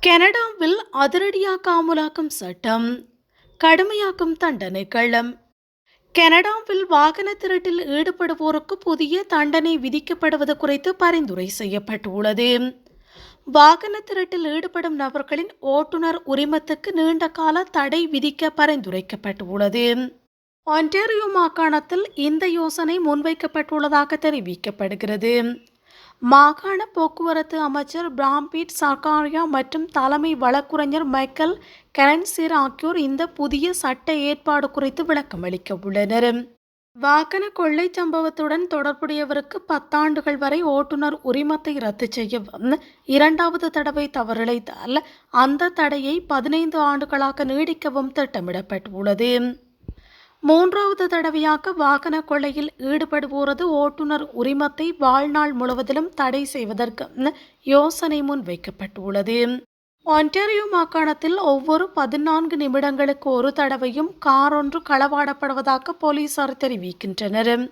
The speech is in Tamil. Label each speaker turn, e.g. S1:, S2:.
S1: கனடாவில் அதிரடியாக அமுலாக்கும் சட்டம் கடுமையாக்கும் தண்டனைகள் கனடாவில் வாகன திருட்டில் ஈடுபடுவோருக்கு புதிய தண்டனை விதிக்கப்படுவது குறித்து பரிந்துரை செய்யப்பட்டுள்ளது. வாகன திருட்டில் ஈடுபடும் நபர்களின் ஓட்டுநர் உரிமத்துக்கு நீண்ட கால தடை விதிக்க பரிந்துரைக்கப்பட்டுள்ளது. ஒன்டாரியோ மாகாணத்தில் இந்த யோசனை முன்வைக்கப்பட்டுள்ளதாக தெரிவிக்கப்படுகிறது. மாகாண போக்குவரத்து அமைச்சர் பிராம்பீட் சர்காரியா மற்றும் தலைமை வழக்குரைஞர் மைக்கேல் கரன்சீர் ஆகியோர் இந்த புதிய சட்ட ஏற்பாடு குறித்து விளக்கம் அளிக்க உள்ளனர். வாகன கொள்ளை சம்பவத்துடன் தொடர்புடையவருக்கு பத்தாண்டுகள் வரை ஓட்டுநர் உரிமத்தை ரத்து செய்யவும் இரண்டாவது தடவை தவறிழைத்தால் அந்த தடையை பதினைந்து ஆண்டுகளாக நீடிக்கவும் திட்டமிடப்பட்டுள்ளது. மூன்றாவது தடவையாக வாகன கொள்ளையில் ஈடுபடுவோரது ஓட்டுநர் உரிமத்தை வாழ்நாள் முழுவதிலும் தடை செய்வதற்கு யோசனை முன் வைக்கப்பட்டுள்ளது. ஒன்டாரியோ மாகாணத்தில் ஒவ்வொரு பதினான்கு நிமிடங்களுக்கு ஒரு தடவையும் கார் ஒன்று களவாடப்படுவதாக போலீசார் தெரிவிக்கின்றனர்.